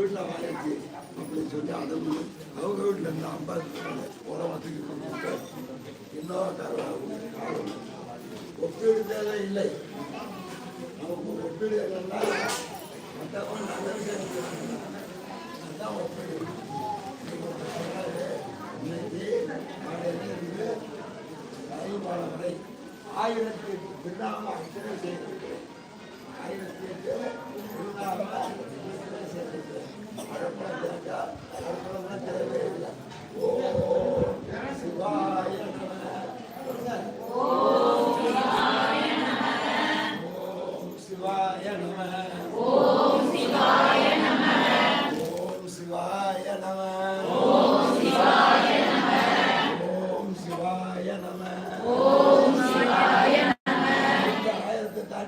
வீட்டில் வாங்கிச்சு அப்படின்னு சொல்லி அதை வந்து அவங்க வீட்டில் இருந்து ஐம்பது உரம் வசதி கொடுத்துட்டு இன்னொரு காலம் ஒப்பீடு தேவை இல்லை. அவங்க ஒப்பீடு இல்லைன்னா மற்றவங்க நல்லது செஞ்சுக்கிறாங்க. ஒப்பீடு. இன்னைக்கு நாளையில இருந்து வரை ஆயிரத்தி எட்டு அத்தனை செய்யணும்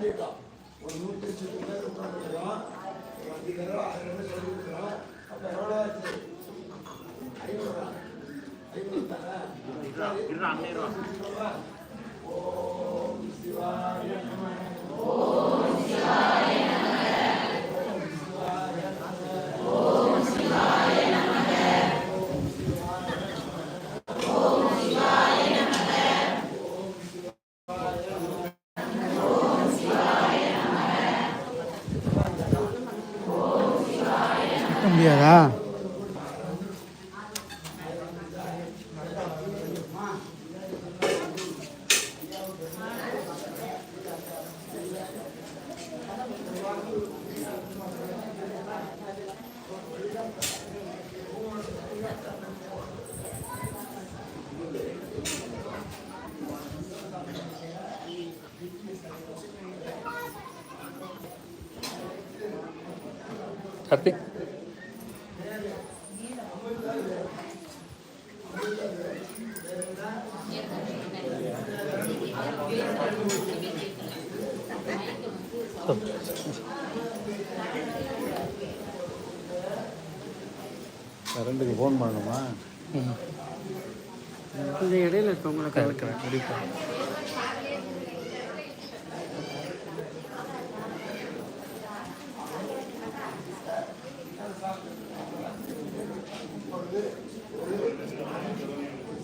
தாண்டிட்டோம் ஒரு நூற்றி சுற்றி பேர் உட்காந்துருக்கோம் ஒரு அஞ்சு பேரோ ஆயிரம் பேர் சொல்லியிருக்கிறோம் அப்போ எவ்வளோ ஆச்சு? ஐநூறு? ஐநூறு? தானே ஓம் சிவாய நம. முடியாதா கார்த்திக் கரண்ட்டுக்கு ஃபோன் பண்ணணுமா? இந்த இடையில இருக்கவங்கள கலக்கிறேன் கண்டிப்பாக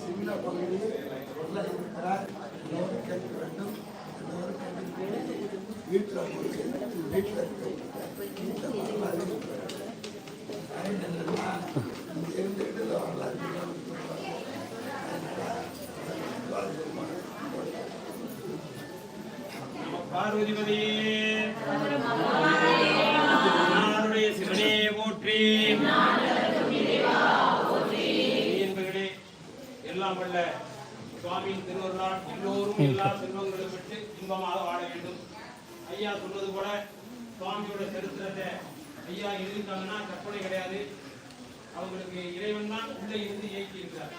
சின்ன பகுதியில் உள்ள இருக்கிறார் எல்லோரும் கேட்க வேண்டும் எல்லோரும் கேட்டு வீட்டில் போய் வீட்டில் இருக்க வீட்டில் வரலாறு இருக்கிறார். காரணம் என்னன்னா, இங்க இருந்துட்டு இந்த வரலாறு தெரியாம சொல்றாங்க. பார்வதிபதி. நாடுடைய சிவனே போற்றி. என்பர்களே எல்லாம் வல்ல சுவாமியின் திருவருளால் எல்லோரும் எல்லா செல்வங்களும் பெற்று இன்பமாக வாழ வேண்டும். ஐயா சொன்னது போல சுவாமியோட சரித்திரத்தை ஐயா எழுதிட்டாங்கன்னா கற்பனை கிடையாது. அவங்களுக்கு இறைவன் தான் உள்ளே இருந்து இயக்கி இருக்கிறார்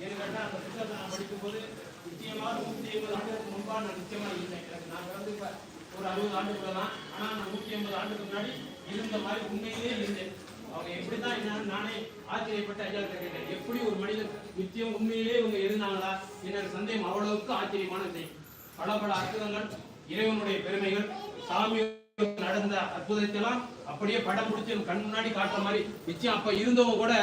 ஏன்னு கேட்டால் அந்த புத்தகத்தை நான் படிக்கும்போது நிச்சயமாக நூற்றி ஐம்பது ஆண்டுகளுக்கு முன்பாக நான் நிச்சயமாக இல்லை எனக்கு நான் வந்து இப்போ ஒரு அறுபது ஆண்டுக்குள்ள தான் ஆனால் நான் நூற்றி ஐம்பது ஆண்டுக்கு முன்னாடி இருந்த மாதிரி உண்மையிலே இருந்தேன். அவங்க எப்படி தான் என்னன்னு நானே ஆச்சரியப்பட்டு ஐயா கிட்ட கேட்டேன். எப்படி ஒரு மனிதர் நிச்சயம் உண்மையிலே இவங்க இருந்தாங்களா எனக்கு சந்தேகம் அவ்வளவுக்கு ஆச்சரியமான விஷயம் பல பல அற்புதங்கள் இறைவனுடைய பெருமைகள் சாமி நடந்த அற்புதத்தெல்லாம் அப்படியே படம் எனக்கு கண் முன்னாடி காட்டுற மாதிரி நிச்சயம் அப்ப இருந்தவங்க கூட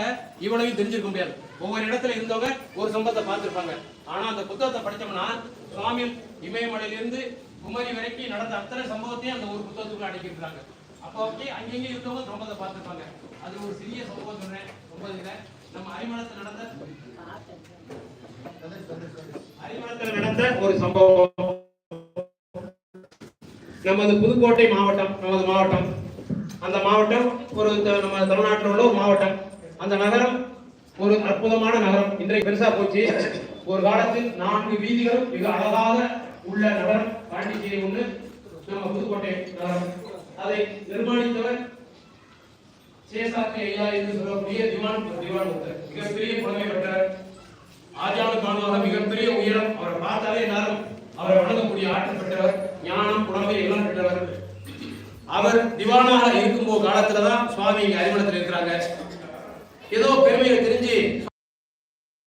இவ்வளவையும் தெரிஞ்சிருக்க முடியாது. ஒவ்வொரு இடத்துல இருந்தவங்க ஒரு சம்பவத்தை பார்த்திருப்பாங்க. ஆனா அந்த புத்தகத்தை படிச்சோம்னா சுவாமி இமயமலையிலிருந்து குமரி வரைக்கும் நடந்த அத்தனை சம்பவத்தையும் அந்த ஒரு புத்தகத்துக்குள்ள அடக்கியிருக்காங்க அப்போ அப்படியே அங்கங்க இருந்தவங்க சம்பவத்தை பார்த்திருப்பாங்க. அது ஒரு சிறிய சம்பவம் சொன்னேன். ரொம்ப நம்ம அரிமளத்தில் நடந்த அரிமளத்தில் நடந்த ஒரு சம்பவம். நமது புதுக்கோட்டை மாவட்டம் நமது மாவட்டம். அந்த மாவட்டம் ஒரு த- நம்ம தமிழ்நாட்டில் உள்ள ஒரு மாவட்டம். அந்த நகரம் ஒரு அற்புதமான நகரம். இன்றைக்கு பெருசா போச்சு. ஒரு காலத்தில் நான்கு வீதிகளும் மிக அழகாக உள்ள நகரம். பாண்டிச்சேரி ஒன்று நம்ம புதுக்கோட்டை நகரம். அதை நிர்மாணித்தவர் சேசாத்தி ஐயா என்று சொல்லக்கூடிய திவான் திவான் ஒருத்தர். மிகப்பெரிய புலமை பெற்றார் ஆதியான காணுவாக மிகப்பெரிய உயரம். அவரை பார்த்தாலே எல்லாரும் அவரை வணங்கக்கூடிய ஆற்றல் பெற்றவர். ஞானம் புலமை எல்லாம் பெற்றவர். அவர் திவானாக இருக்கும்போது காலத்துல தான் சுவாமி இங்க அறிமுகத்தில் இருக்கிறாங்க. ஏதோ பெருமையை